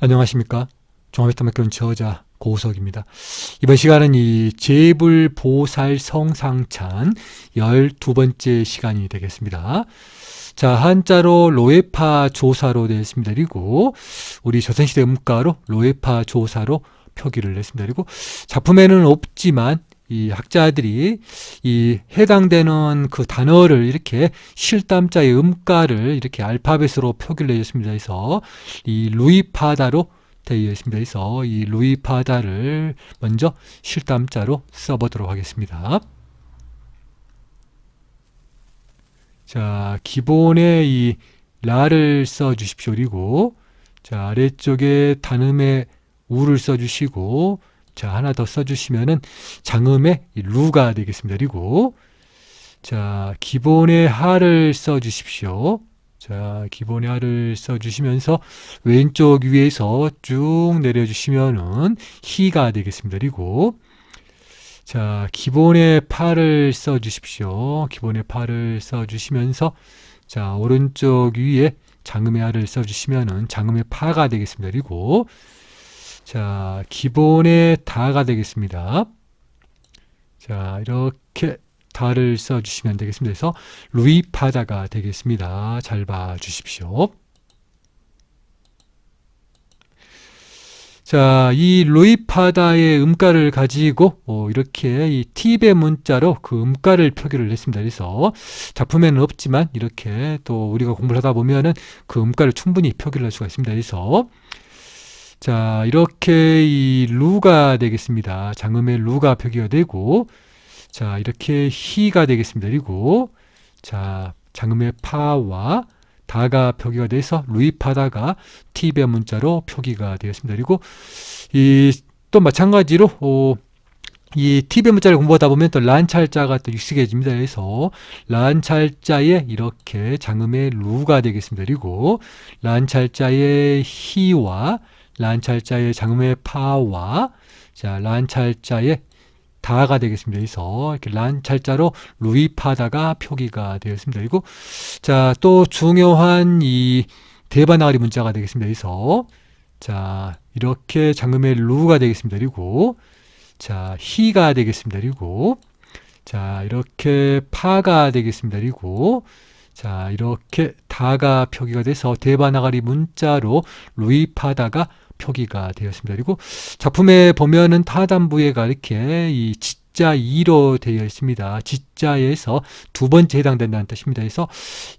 안녕하십니까. 종합회탐학교원 저자 고우석입니다. 이번 시간은 이 재불보살 성상찬 12번째 시간이 되겠습니다. 자, 한자로 로에파 조사로 되어 있습니다. 그리고 우리 조선시대 음가로 로에파 조사로 표기를 했습니다. 그리고 작품에는 없지만 이 학자들이 이 해당되는 그 단어를 이렇게 실담자의 음가를 이렇게 알파벳으로 표기를 해줬습니다. 그래서 이 루이파다로 되어 있습니다. 그래서 이 루이파다를 먼저 실담자로 써보도록 하겠습니다. 자, 기본에 이 라를 써 주십시오. 그리고 자, 아래쪽에 단음에 우를 써 주시고 자, 하나 더 써주시면은 장음의 이 루가 되겠습니다. 그리고 자, 기본의 하를 써 주십시오. 자, 기본의 하를 써 주시면서 왼쪽 위에서 쭉 내려 주시면은 히가 되겠습니다. 그리고 자, 기본의 파를 써 주십시오. 기본의 파를 써 주시면서 자, 오른쪽 위에 장음의 하를 써 주시면은 장음의 파가 되겠습니다. 그리고 자, 기본의 다가 되겠습니다. 자, 이렇게 다를 써주시면 되겠습니다. 그래서 루이파다가 되겠습니다. 잘 봐주십시오. 자, 이 루이파다의 음가를 가지고 어, 이렇게 이 팁의 문자로 그 음가를 표기를 했습니다. 그래서 작품에는 없지만 이렇게 또 우리가 공부를 하다 보면은 그 음가를 충분히 표기를 할 수가 있습니다. 그래서 자, 이렇게 이 루가 되겠습니다. 장음의 루가 표기가 되고, 자, 이렇게 히가 되겠습니다. 그리고, 자, 장음의 파와 다가 표기가 돼서 루이파다가 티베 문자로 표기가 되었습니다. 그리고 이 또 마찬가지로 어, 이 티베 문자를 공부하다 보면 또 란찰자가 또 익숙해집니다. 그래서 란찰자에 이렇게 장음의 루가 되겠습니다. 그리고 란찰자의 히와 란찰자의 장음의 파와 자 란찰자의 다가 되겠습니다. 그래서 이렇게 란찰자로 루이파다가 표기가 되었습니다. 그리고 자 또 중요한 이 대바나가리 문자가 되겠습니다. 그래서 자 이렇게 장음의 루가 되겠습니다. 그리고 자 히가 되겠습니다. 그리고 자 이렇게 파가 되겠습니다. 그리고 자 이렇게 다가 표기가 돼서 대바나가리 문자로 루이파다가 표기가 되었습니다. 그리고 작품에 보면은 타단부에가 이렇게 이 지자 2로 되어 있습니다. 지자에서 두 번째 해당된다는 뜻입니다. 그래서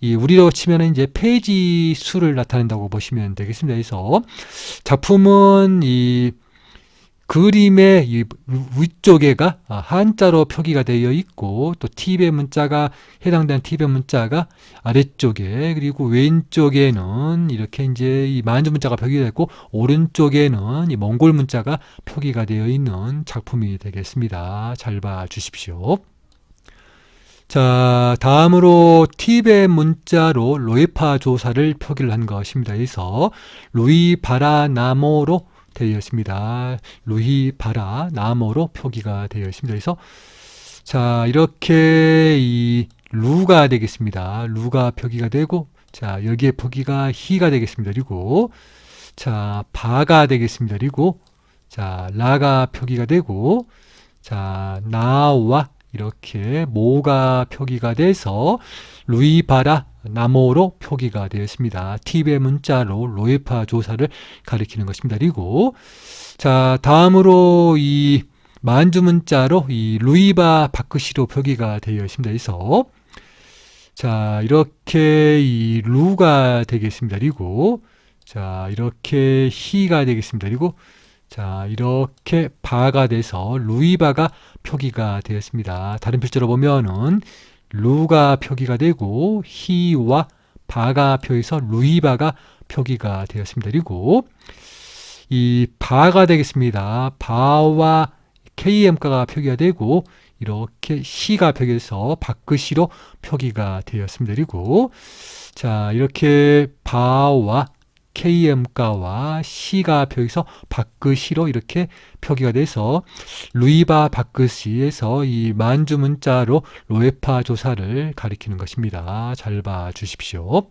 이 우리로 치면은 이제 페이지 수를 나타낸다고 보시면 되겠습니다. 그래서 작품은 이 그림의 이 위쪽에가 한자로 표기가 되어 있고 또 팁의 문자가 해당되는 팁의 문자가 아래쪽에 그리고 왼쪽에는 이렇게 이제 이 만주 문자가 표기되어 있고 오른쪽에는 이 몽골 문자가 표기가 되어 있는 작품이 되겠습니다. 잘 봐 주십시오. 자, 다음으로 팁의 문자로 로에파 조사를 표기를 한 것입니다. 그래서 루이 바라나모로 되어 있습니다. 루이 바라 나모로 표기가 되어 있습니다. 그래서 자 이렇게 이 루가 되겠습니다. 루가 표기가 되고 자 여기에 표기가 히가 되겠습니다. 그리고 자 바가 되겠습니다. 그리고 자 라가 표기가 되고 자 나와 이렇게 모가 표기가 돼서 루이바라 나모로 표기가 되었습니다. 팁의 문자로 로에파 조사를 가리키는 것입니다. 그리고 자 다음으로 이 만주 문자로 이 루이바 바크시로 표기가 되어 있습니다. 그래서 자 이렇게 이 루가 되겠습니다. 그리고 자 이렇게 히가 되겠습니다. 그리고 자 이렇게 바가 돼서 루이바가 표기가 되었습니다. 다른 필자로 보면은 루가 표기가 되고 히와 바가 표해서 루이바가 표기가 되었습니다. 그리고 이 바가 되겠습니다. 바와 KM가가 표기가 되고 이렇게 시가 표기해서 바크시로 표기가 되었습니다. 그리고 자 이렇게 바와 KM가와 C가 표기서 바크시로 이렇게 표기가 돼서 루이바 바크시에서 이 만주 문자로 로에파 조사를 가리키는 것입니다. 잘 봐 주십시오.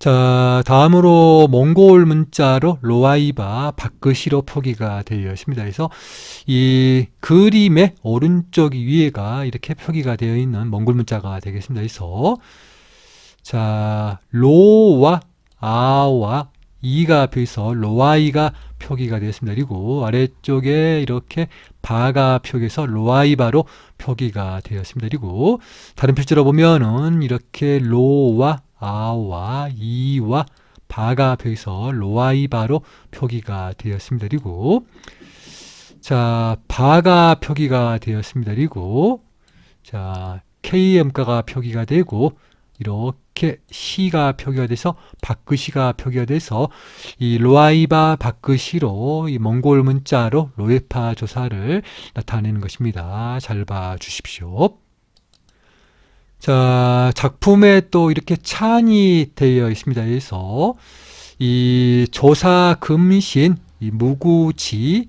자, 다음으로 몽골 문자로 로아이바 바크시로 표기가 되어 있습니다. 그래서 이 그림의 오른쪽 위에가 이렇게 표기가 되어 있는 몽골 문자가 되겠습니다. 그래서 자, 로와 아와 이가 표해서 로아이가 표기가 되었습니다. 그리고 아래쪽에 이렇게 바가 표기해서 로아이바로 표기가 되었습니다. 그리고 다른 필자로 보면은 이렇게 로와 아와 이와 바가 표기해서 로아이바로 표기가 되었습니다. 그리고 자 바가 표기가 되었습니다. 그리고 자 KM가가 표기가 되고 이렇게 시가 표기가 돼서 바크시가 표기가 돼서 이 로아이바 바크시로 이 몽골 문자로 로에파 조사를 나타내는 것입니다. 잘 봐 주십시오. 자, 작품에 또 이렇게 찬이 되어 있습니다. 그래서 이 조사 금신, 이 무구지,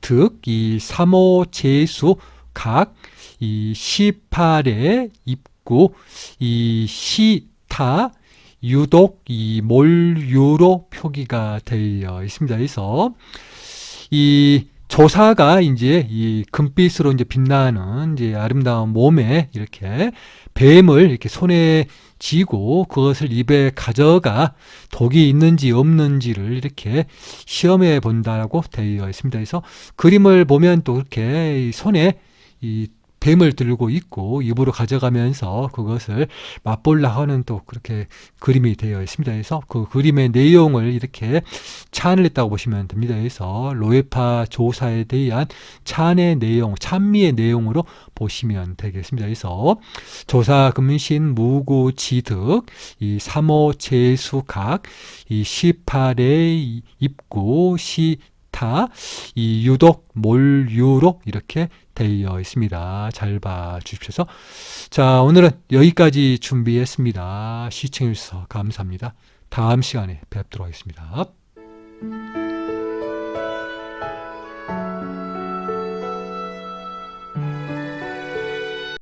득, 이 삼호 제수, 각, 이 시팔의 입구, 이시 타, 유독, 이 몰유로 표기가 되어 있습니다. 그래서 이 조사가 이제 이 금빛으로 이제 빛나는 이제 아름다운 몸에 이렇게 뱀을 이렇게 손에 쥐고 그것을 입에 가져가 독이 있는지 없는지를 이렇게 시험해 본다고 되어 있습니다. 그래서 그림을 보면 또 이렇게 이 손에 이 뱀을 들고 있고 입으로 가져가면서 그것을 맛볼라 하는 또 그렇게 그림이 되어 있습니다. 그래서 그 그림의 내용을 이렇게 찬을 했다고 보시면 됩니다. 그래서 로에파 조사에 대한 찬의 내용, 찬미의 내용으로 보시면 되겠습니다. 그래서 조사 금신 무구 지득 이 삼호 재수각 이 시팔의 입구 시타 이 유독 몰유록 이렇게 되어 있습니다. 잘 봐 주십시오. 자, 오늘은 여기까지 준비했습니다. 시청해 주셔서 감사합니다. 다음 시간에 뵙도록 하겠습니다.